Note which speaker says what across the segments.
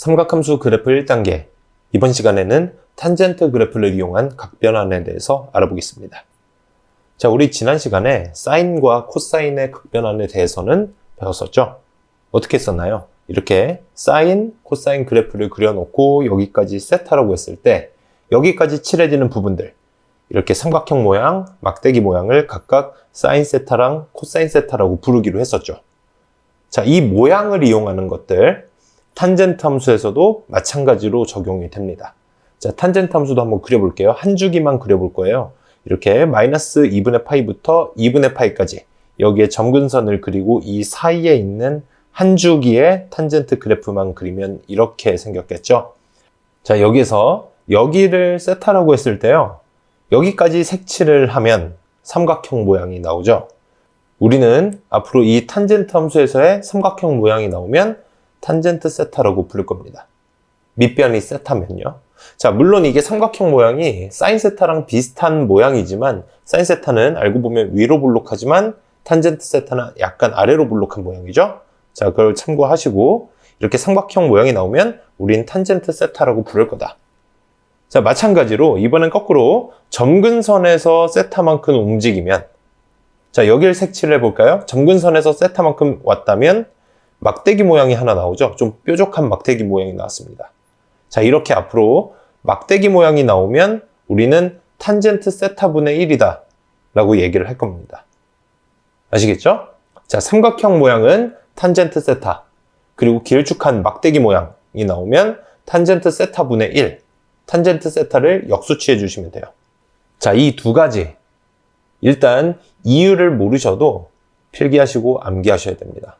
Speaker 1: 삼각함수 그래프 1단계. 이번 시간에는 탄젠트 그래프를 이용한 각변환에 대해서 알아보겠습니다. 자, 우리 지난 시간에 사인과 코사인의 각변환에 대해서는 배웠었죠? 어떻게 했었나요? 이렇게 사인, 코사인 그래프를 그려놓고 여기까지 세타라고 했을 때 여기까지 칠해지는 부분들 이렇게 삼각형 모양, 막대기 모양을 각각 사인 세타랑 코사인 세타라고 부르기로 했었죠. 자, 이 모양을 이용하는 것들 탄젠트 함수에서도 마찬가지로 적용이 됩니다. 자, 탄젠트 함수도 한번 그려볼게요. 한 주기만 그려볼 거예요. 이렇게 마이너스 2분의 파이부터 2분의 파이까지 여기에 점근선을 그리고 이 사이에 있는 한 주기의 탄젠트 그래프만 그리면 이렇게 생겼겠죠. 자, 여기서 여기를 세타라고 했을 때요. 여기까지 색칠을 하면 삼각형 모양이 나오죠. 우리는 앞으로 이 탄젠트 함수에서의 삼각형 모양이 나오면 탄젠트 세타라고 부를 겁니다. 밑변이 세타면요. 자, 물론 이게 삼각형 모양이 사인 세타랑 비슷한 모양이지만 사인 세타는 알고 보면 위로 볼록하지만 탄젠트 세타는 약간 아래로 볼록한 모양이죠. 자, 그걸 참고하시고 이렇게 삼각형 모양이 나오면 우린 탄젠트 세타라고 부를 거다. 자, 마찬가지로 이번엔 거꾸로 점근선에서 세타만큼 움직이면 자, 여기를 색칠을 해볼까요? 점근선에서 세타만큼 왔다면 막대기 모양이 하나 나오죠? 좀 뾰족한 막대기 모양이 나왔습니다. 자, 이렇게 앞으로 막대기 모양이 나오면 우리는 탄젠트 세타분의 1이다 라고 얘기를 할 겁니다. 아시겠죠? 자, 삼각형 모양은 탄젠트 세타 그리고 길쭉한 막대기 모양이 나오면 탄젠트 세타분의 1 탄젠트 세타를 역수치해 주시면 돼요. 자, 이 두 가지 일단 이유를 모르셔도 필기하시고 암기하셔야 됩니다.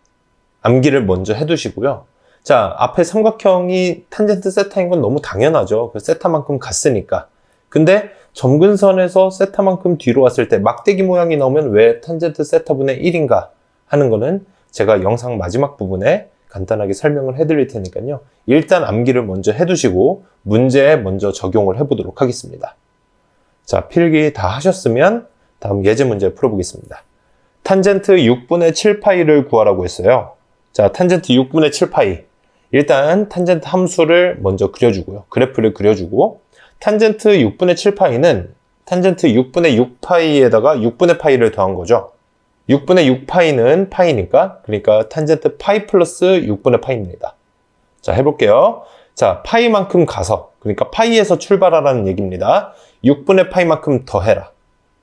Speaker 1: 암기를 먼저 해두시고요. 자, 앞에 삼각형이 탄젠트 세타인 건 너무 당연하죠. 그 세타만큼 갔으니까. 근데 점근선에서 세타만큼 뒤로 왔을 때 막대기 모양이 나오면 왜 탄젠트 세타분의 1인가 하는 거는 제가 영상 마지막 부분에 간단하게 설명을 해드릴 테니까요. 일단 암기를 먼저 해두시고 문제에 먼저 적용을 해보도록 하겠습니다. 자, 필기 다 하셨으면 다음 예제 문제 풀어보겠습니다. 탄젠트 6분의 7파이를 구하라고 했어요. 자, 탄젠트 6분의 7파이. 일단 탄젠트 함수를 먼저 그려주고요. 그래프를 그려주고 탄젠트 6분의 7파이는 탄젠트 6분의 6파이에다가 6분의 파이를 더한 거죠. 6분의 6파이는 파이니까 그러니까 탄젠트 파이 플러스 6분의 파이입니다. 자, 해볼게요. 자, 파이만큼 가서 그러니까 파이에서 출발하라는 얘기입니다. 6분의 파이만큼 더해라.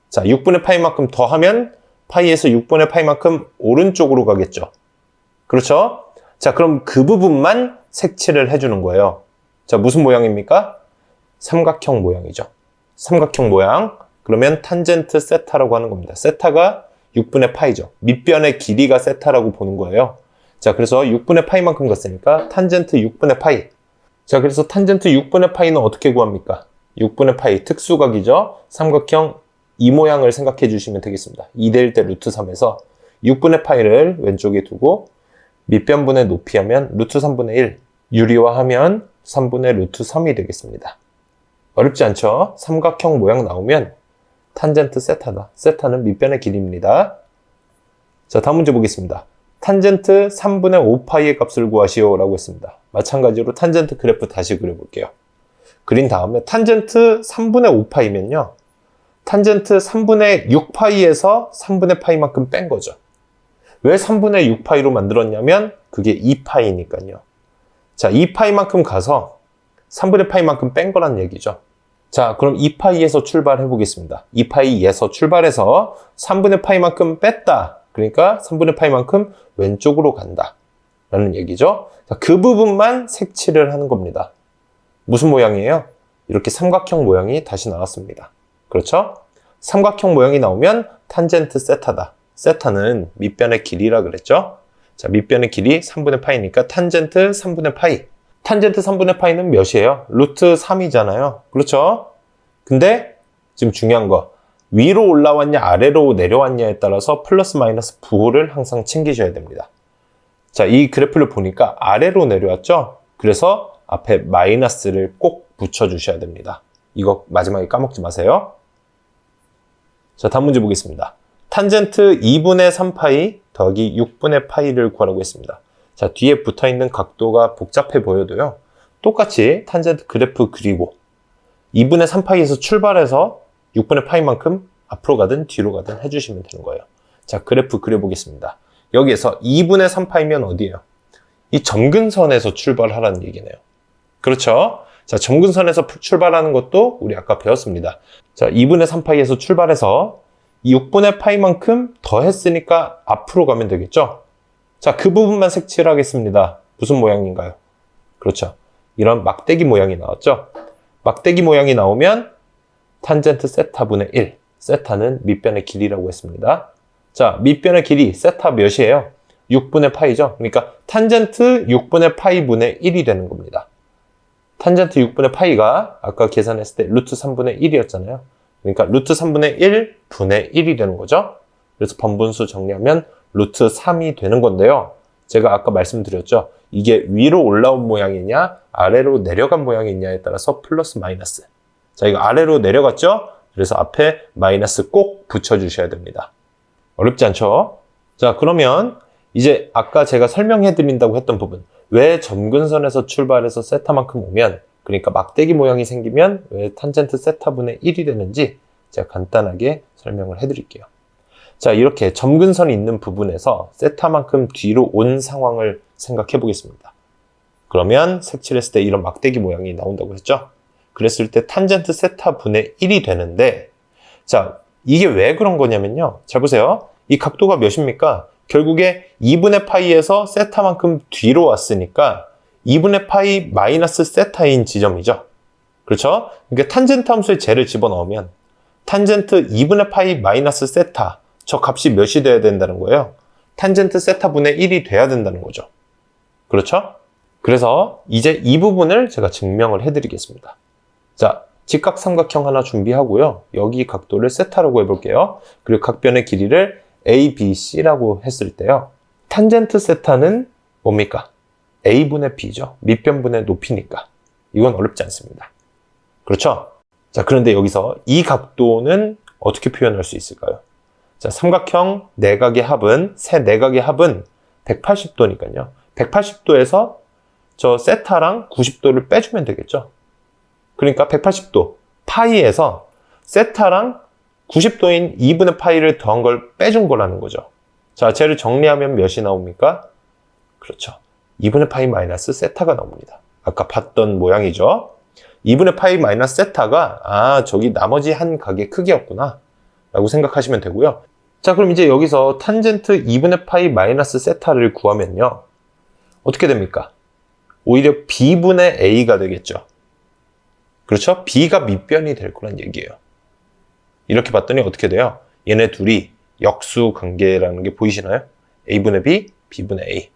Speaker 1: 자, 6분의 파이만큼 더하면 파이에서 6분의 파이만큼 오른쪽으로 가겠죠. 그렇죠? 자, 그럼 그 부분만 색칠을 해주는 거예요. 자, 무슨 모양입니까? 삼각형 모양이죠. 삼각형 모양. 그러면 탄젠트 세타라고 하는 겁니다. 세타가 6분의 파이죠. 밑변의 길이가 세타라고 보는 거예요. 자, 그래서 6분의 파이만큼 갔으니까 탄젠트 6분의 파이. 자, 그래서 탄젠트 6분의 파이는 어떻게 구합니까? 6분의 파이 특수각이죠. 삼각형 이 모양을 생각해 주시면 되겠습니다. 2대1 대 루트 3에서 6분의 파이를 왼쪽에 두고 밑변분의 높이 하면 루트 3분의 1 유리화하면 3분의 루트 3이 되겠습니다. 어렵지 않죠? 삼각형 모양 나오면 탄젠트 세타다. 세타는 밑변의 길이입니다. 자, 다음 문제 보겠습니다. 탄젠트 3분의 5파이의 값을 구하시오 라고 했습니다. 마찬가지로 탄젠트 그래프 다시 그려볼게요. 그린 다음에 탄젠트 3분의 5파이면요. 탄젠트 3분의 6파이에서 3분의 파이만큼 뺀 거죠. 왜 3분의 6파이로 만들었냐면 그게 2파이니까요. 자, 2파이만큼 가서 3분의 파이만큼 뺀 거란 얘기죠. 자, 그럼 2파이에서 출발해 보겠습니다. 2파이에서 출발해서 3분의 파이만큼 뺐다. 그러니까 3분의 파이만큼 왼쪽으로 간다. 라는 얘기죠. 자, 그 부분만 색칠을 하는 겁니다. 무슨 모양이에요? 이렇게 삼각형 모양이 다시 나왔습니다. 그렇죠? 삼각형 모양이 나오면 탄젠트 세타다. 세타는 밑변의 길이라 그랬죠? 자, 밑변의 길이 3분의 파이니까 탄젠트 3분의 파이. 탄젠트 3분의 파이는 몇이에요? 루트 3이잖아요. 그렇죠? 근데 지금 중요한 거 위로 올라왔냐 아래로 내려왔냐에 따라서 플러스 마이너스 부호를 항상 챙기셔야 됩니다. 자, 이 그래프를 보니까 아래로 내려왔죠? 그래서 앞에 마이너스를 꼭 붙여주셔야 됩니다. 이거 마지막에 까먹지 마세요. 자, 다음 문제 보겠습니다. 탄젠트 2분의 3파이 더하기 6분의 파이를 구하라고 했습니다. 자, 뒤에 붙어 있는 각도가 복잡해 보여도요. 똑같이 탄젠트 그래프 그리고 2분의 3파이에서 출발해서 6분의 파이만큼 앞으로 가든 뒤로 가든 해주시면 되는 거예요. 자, 그래프 그려보겠습니다. 여기에서 2분의 3파이면 어디예요? 이 점근선에서 출발하라는 얘기네요. 그렇죠? 자, 점근선에서 출발하는 것도 우리 아까 배웠습니다. 자, 2분의 3파이에서 출발해서 이 6분의 파이만큼 더 했으니까 앞으로 가면 되겠죠? 자, 그 부분만 색칠을 하겠습니다. 무슨 모양인가요? 그렇죠. 이런 막대기 모양이 나왔죠? 막대기 모양이 나오면 탄젠트 세타분의 1. 세타는 밑변의 길이라고 했습니다. 자, 밑변의 길이 세타 몇이에요? 6분의 파이죠? 그러니까 탄젠트 6분의 파이분의 1이 되는 겁니다. 탄젠트 6분의 파이가 아까 계산했을 때 루트 3분의 1이었잖아요. 그러니까 루트 3분의 1 분의 1이 되는 거죠. 그래서 번분수 정리하면 루트 3이 되는 건데요. 제가 아까 말씀드렸죠. 이게 위로 올라온 모양이냐 아래로 내려간 모양이냐에 따라서 플러스 마이너스. 자, 이거 아래로 내려갔죠? 그래서 앞에 마이너스 꼭 붙여주셔야 됩니다. 어렵지 않죠? 자, 그러면 이제 아까 제가 설명해 드린다고 했던 부분. 왜 점근선에서 출발해서 세타만큼 오면, 그러니까 막대기 모양이 생기면 왜 탄젠트 세타분의 1이 되는지 제가 간단하게 설명을 해 드릴게요. 자, 이렇게 점근선이 있는 부분에서 세타만큼 뒤로 온 상황을 생각해 보겠습니다. 그러면 색칠했을 때 이런 막대기 모양이 나온다고 했죠? 그랬을 때 탄젠트 세타 분의 1이 되는데, 자, 이게 왜 그런 거냐면요. 잘 보세요. 이 각도가 몇입니까? 결국에 2분의 파이에서 세타만큼 뒤로 왔으니까 2분의 파이 마이너스 세타인 지점이죠. 그렇죠? 그러니까 탄젠트 함수에 제를 집어넣으면 탄젠트 2분의 파이 마이너스 세타 저 값이 몇이 돼야 된다는 거예요. 탄젠트 세타 분의 1이 돼야 된다는 거죠. 그렇죠? 그래서 이제 이 부분을 제가 증명을 해드리겠습니다. 자, 직각삼각형 하나 준비하고요. 여기 각도를 세타라고 해볼게요. 그리고 각변의 길이를 A, B, C라고 했을 때요. 탄젠트 세타는 뭡니까? A분의 B죠. 밑변분의 높이니까. 이건 어렵지 않습니다. 그렇죠? 자, 그런데 여기서 이 각도는 어떻게 표현할 수 있을까요? 자, 삼각형 내각의 합은, 세 내각의 합은 180도니까요. 180도에서 저 세타랑 90도를 빼주면 되겠죠. 그러니까 180도 파이에서 세타랑 90도인 2분의 파이를 더한 걸 빼준 거라는 거죠. 자, 쟤를 정리하면 몇이 나옵니까? 그렇죠. 2분의 파이 마이너스 세타가 나옵니다. 아까 봤던 모양이죠. 2분의 파이 마이너스 세타가 아 저기 나머지 한 각의 크기였구나 라고 생각하시면 되고요. 자 그럼 이제 여기서 탄젠트 2분의 파이 마이너스 세타를 구하면요. 어떻게 됩니까? 오히려 b분의 a가 되겠죠. 그렇죠? b가 밑변이 될 거란 얘기예요. 이렇게 봤더니 어떻게 돼요? 얘네 둘이 역수 관계라는 게 보이시나요? a분의 b, b분의 a.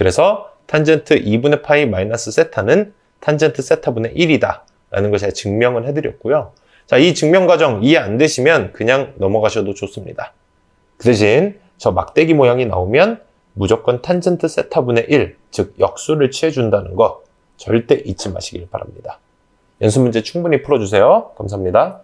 Speaker 1: 그래서 탄젠트 2분의 파이 마이너스 세타는 탄젠트 세타분의 1이다. 라는 걸 제가 증명을 해드렸고요. 자, 이 증명 과정 이해 안 되시면 그냥 넘어가셔도 좋습니다. 그 대신 저 막대기 모양이 나오면 무조건 탄젠트 세타분의 1, 즉 역수를 취해준다는 거 절대 잊지 마시길 바랍니다. 연습 문제 충분히 풀어주세요. 감사합니다.